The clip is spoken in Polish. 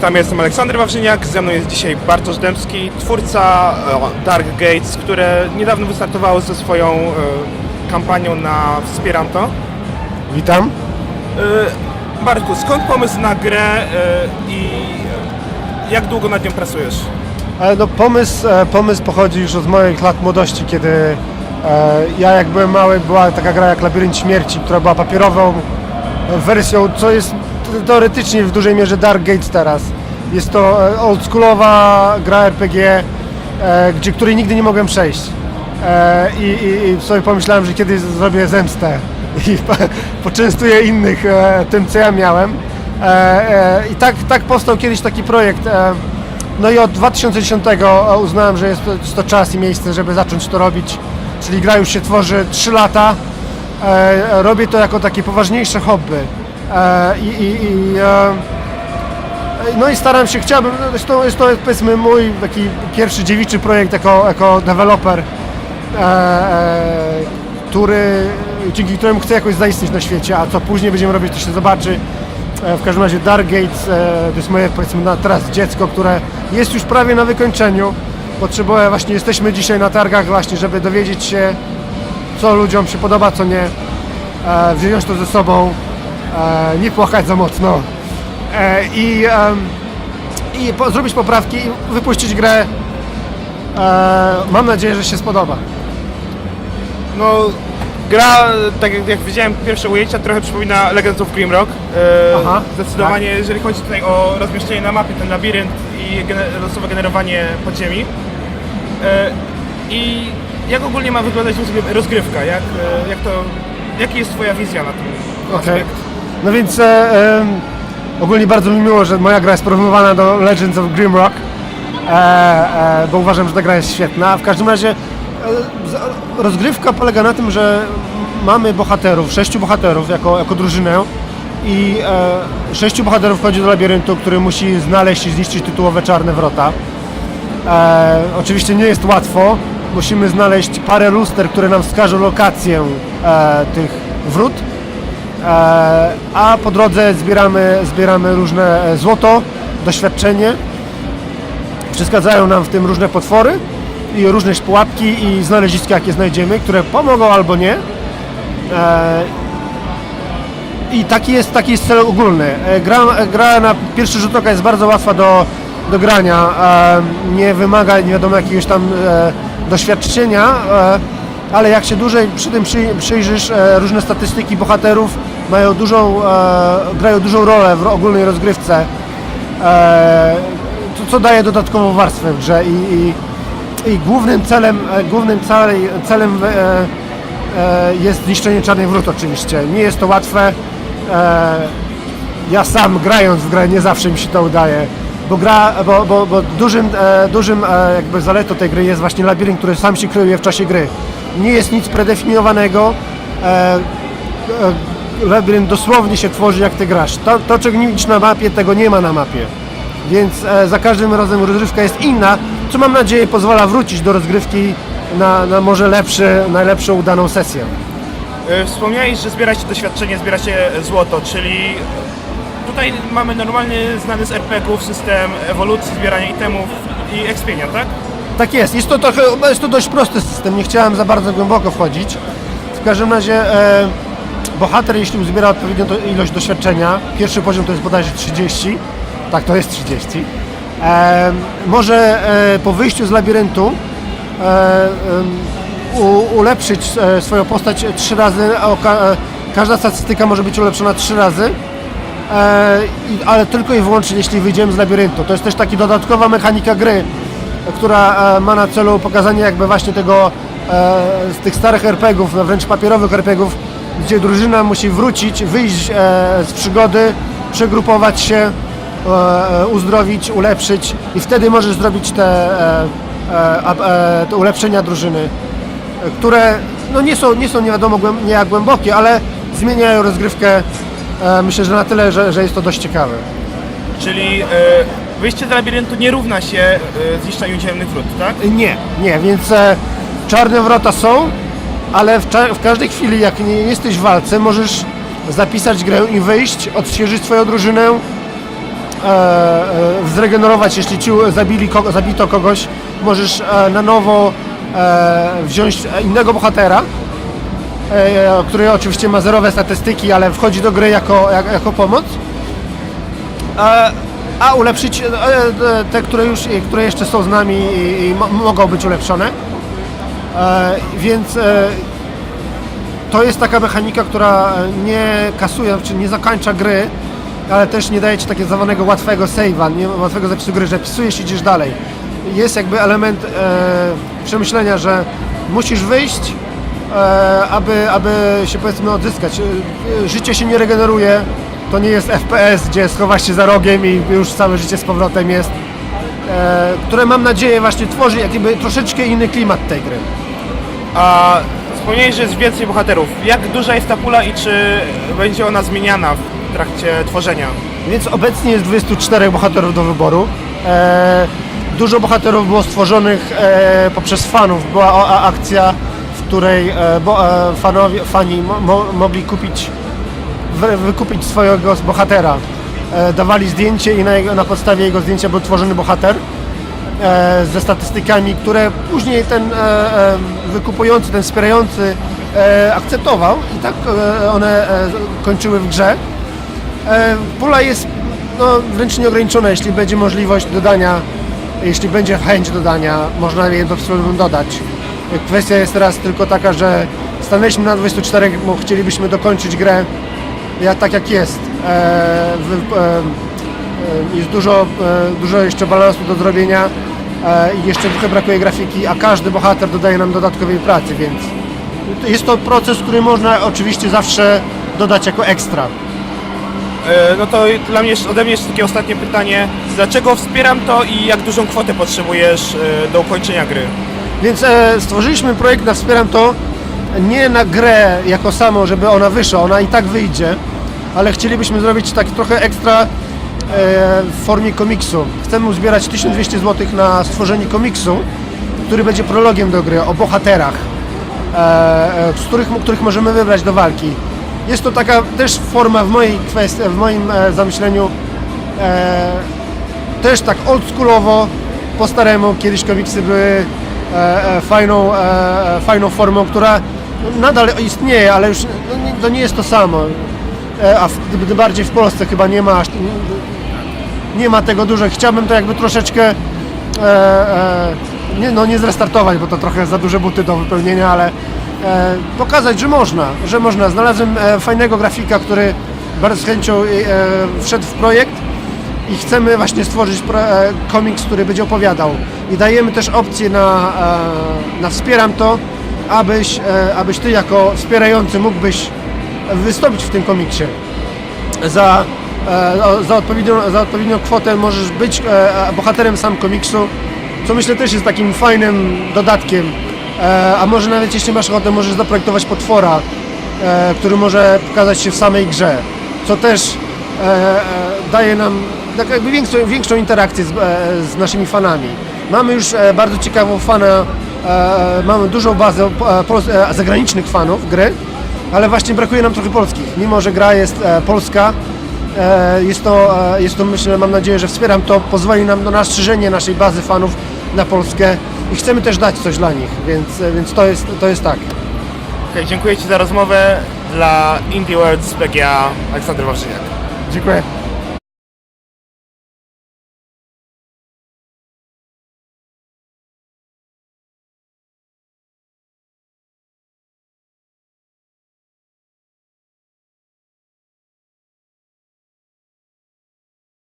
Witam, jestem Aleksander Wawrzyniak, ze mną jest dzisiaj Bartosz Dębski, twórca e, Dark Gates, które niedawno wystartowało ze swoją e, kampanią na Wspieram to. Witam. E, Bartku, skąd pomysł na grę i jak długo nad nią pracujesz? No, pomysł, pomysł pochodzi już od moich lat młodości, kiedy ja jak byłem mały, była taka gra jak Labirynt Śmierci, która była papierową wersją, co jest teoretycznie w dużej mierze Dark Gates teraz. Jest to e, oldschoolowa gra RPG, e, gdzie, której nigdy nie mogłem przejść. E, I, i, I sobie pomyślałem, że kiedyś zrobię zemstę i poczęstuję innych tym, co ja miałem. I tak, tak powstał kiedyś taki projekt. No i od 2010 uznałem, że jest to, jest to czas i miejsce, żeby zacząć to robić. Czyli gra już się tworzy 3 lata. Robię to jako takie poważniejsze hobby. E, I, i, i, e, no i staram się, chciałbym, no jest to, powiedzmy mój taki pierwszy dziewiczy projekt jako, jako deweloper, e, który, dzięki któremu chcę jakoś zaistnieć na świecie, a co później będziemy robić, to się zobaczy. W każdym razie Dark Gates to jest moje powiedzmy na teraz dziecko, które jest już prawie na wykończeniu. Potrzebuję właśnie, jesteśmy dzisiaj na targach właśnie, żeby dowiedzieć się co ludziom się podoba, co nie. Wziąć to ze sobą, e, nie płakać za mocno e, i, i po, zrobić poprawki i wypuścić grę. E, mam nadzieję, że się spodoba. No, gra, tak jak, jak widziałem pierwsze ujęcia, trochę przypomina Legends of Grimrock. E, Aha, zdecydowanie, jeżeli chodzi tutaj o rozmieszczenie na mapie, ten labirynt i gener- losowe generowanie podziemi. E, I jak ogólnie ma wyglądać rozgry- rozgrywka? Jak, jak to, jaka jest Twoja wizja na ten Okej. aspekt? No więc e, em, ogólnie bardzo mi miło, że moja gra jest porównywana do Legends of Grimrock, e, e, bo uważam, że ta gra jest świetna. W każdym razie e, z- rozgrywka polega na tym, że mamy bohaterów, sześciu bohaterów jako, jako drużynę i e, sześciu bohaterów wchodzi do labiryntu, który musi znaleźć i zniszczyć tytułowe czarne wrota. E, oczywiście nie jest łatwo. Musimy znaleźć parę luster, które nam wskażą lokację e, tych wrót. E, a po drodze zbieramy, zbieramy różne e, złoto, doświadczenie. Przeszkadzają nam w tym różne potwory i różne pułapki i znaleziska, jakie znajdziemy, które pomogą albo nie. E, I taki jest, taki jest cel ogólny. Gra, gra na pierwszy rzut oka jest bardzo łatwa do, do grania. Nie wymaga nie wiadomo jakiegoś tam doświadczenia, ale jak się dłużej przy tym przy, przyjrzysz, różne statystyki bohaterów mają dużą, e, grają dużą rolę w ogólnej rozgrywce, e, co, daje dodatkową warstwę w grze i, i, i głównym celem, e, głównym celem, celem jest zniszczenie czarnych wrót oczywiście. Nie jest to łatwe. Ja sam grając w grę nie zawsze mi się to udaje, bo gra, bo, bo, bo dużym, dużym jakby zaletą tej gry jest właśnie labirynt, który sam się kryje w czasie gry. Nie jest nic predefiniowanego. Labirynt dosłownie się tworzy jak ty grasz. To, to czego nie widzisz na mapie, tego nie ma na mapie. Więc e, za każdym razem rozgrywka jest inna, co mam nadzieję pozwala wrócić do rozgrywki na, na może lepszy, najlepszą udaną sesję. E, Wspomniałeś, że zbieracie doświadczenie, zbieracie złoto, czyli tutaj mamy normalny, znany z RPG-ów system ewolucji, zbierania itemów i expienia, tak? Tak jest, jest to, trochę, jest to dość prosty system, nie chciałem za bardzo głęboko wchodzić. W każdym razie e, bohater, jeśli uzbiera odpowiednią ilość doświadczenia, pierwszy poziom to jest bodajże 30, tak to jest 30, e, może e, po wyjściu z labiryntu e, u, ulepszyć e, swoją postać trzy razy, a oka, e, każda statystyka może być ulepszona trzy razy. E, i- ale tylko i wyłącznie jeśli wyjdziemy z labiryntu. To jest też taka dodatkowa mechanika gry, która e, ma na celu pokazanie jakby właśnie tego e, z tych starych RPGów, wręcz papierowych RPGów, gdzie drużyna musi wrócić, wyjść e, z przygody, przegrupować się, e, e, uzdrowić, ulepszyć i wtedy możesz zrobić te, e, e, e, te ulepszenia drużyny, które no nie są, nie są nie wiadomo nie jak głębokie, ale zmieniają rozgrywkę e, myślę, że na tyle, że, że jest to dość ciekawe. Czyli e, wyjście z labiryntu nie równa się e, zniszczeniu ciemnych wrót, tak? Nie, nie, więc e, czarne wrota są, ale w, w każdej chwili, jak nie jesteś w walce, możesz zapisać grę i wyjść, odświeżyć swoją drużynę e, e, zregenerować, jeśli ci zabili, kogo, zabito kogoś, możesz e, na nowo e, wziąć innego bohatera, e, który oczywiście ma zerowe statystyki, ale wchodzi do gry jako, jak, jako pomoc. E, a ulepszyć e, e, te, które już, które jeszcze są z nami i, i mo- mogą być ulepszone. E, więc e, to jest taka mechanika, która nie kasuje, czy nie zakończa gry, ale też nie daje ci takiego zwanego łatwego save'a, nie, łatwego zapisu gry, że pisujesz i idziesz dalej. Jest jakby element e, przemyślenia, że musisz wyjść, e, aby, aby się powiedzmy odzyskać. E, Życie się nie regeneruje, to nie jest FPS, gdzie schowasz się za rogiem i już całe życie z powrotem jest. E, które mam nadzieję właśnie tworzy jakby troszeczkę inny klimat tej gry. A wspomniałeś, że jest więcej bohaterów. Jak duża jest ta pula i czy będzie ona zmieniana w trakcie tworzenia? Więc obecnie jest 24 bohaterów do wyboru. E, dużo bohaterów było stworzonych e, poprzez fanów. Była akcja, w której fanowie, fani mo, mo, mogli kupić, wy, wykupić swojego bohatera. E, dawali zdjęcie i na, jego, na podstawie jego zdjęcia był tworzony bohater e, ze statystykami, które później ten e, wykupujący, ten wspierający akceptował i tak one kończyły w grze. Pula jest no, wręcz nieograniczona, jeśli będzie możliwość dodania, jeśli będzie chęć dodania, można je do dodać. Kwestia jest teraz tylko taka, że stanęliśmy na 24, bo chcielibyśmy dokończyć grę ja, tak jak jest. E, e, e, jest dużo, dużo jeszcze balansu do zrobienia i jeszcze trochę brakuje grafiki, a każdy bohater dodaje nam dodatkowej pracy, więc jest to proces, który można oczywiście zawsze dodać jako ekstra. No to dla mnie, ode mnie jeszcze takie ostatnie pytanie. Dlaczego wspieram to i jak dużą kwotę potrzebujesz do ukończenia gry? Więc stworzyliśmy projekt na Wspieram To nie na grę jako samo, żeby ona wyszła, ona i tak wyjdzie, ale chcielibyśmy zrobić tak trochę ekstra e, w formie komiksu. Chcemy uzbierać 1200 zł na stworzenie komiksu, który będzie prologiem do gry, o bohaterach, e, e, z których, których możemy wybrać do walki. Jest to taka też forma w mojej kwestii, w moim zamyśleniu też tak oldschoolowo, po staremu, kiedyś komiksy były fajną, fajną formą, która nadal istnieje, ale już no, to nie jest to samo. E, a w, bardziej w Polsce chyba nie ma nie, ma tego dużo. Chciałbym to jakby troszeczkę e, e, nie, no nie zrestartować, bo to trochę za duże buty do wypełnienia, ale pokazać, że można, że można. Znalazłem fajnego grafika, który bardzo z chęcią wszedł w projekt i chcemy właśnie stworzyć komiks, który będzie opowiadał. I dajemy też opcję na, na wspieram to, abyś, abyś ty jako wspierający mógłbyś wystąpić w tym komiksie. Za, e, o- za, odpowiednią, za odpowiednią kwotę możesz być e, bohaterem sam komiksu, co myślę też jest takim fajnym dodatkiem. E, a może nawet jeśli masz ochotę, możesz zaprojektować potwora, e, który może pokazać się w samej grze, co też e, e, daje nam tak jakby większą, większą interakcję z, e, z naszymi fanami. Mamy już e, bardzo ciekawą fana, e, mamy dużą bazę e, e, zagranicznych fanów gry, ale właśnie brakuje nam trochę polskich. Mimo, że gra jest e, polska, e, jest to, e, jest to myślę, mam nadzieję, że wspieram to, pozwoli nam na rozszerzenie naszej bazy fanów na Polskę i chcemy też dać coś dla nich, więc, e, więc to, jest, to jest tak. Okej, dziękuję Ci za rozmowę. Dla Indie World z PGA Aleksander Wawrzyniak. Dziękuję.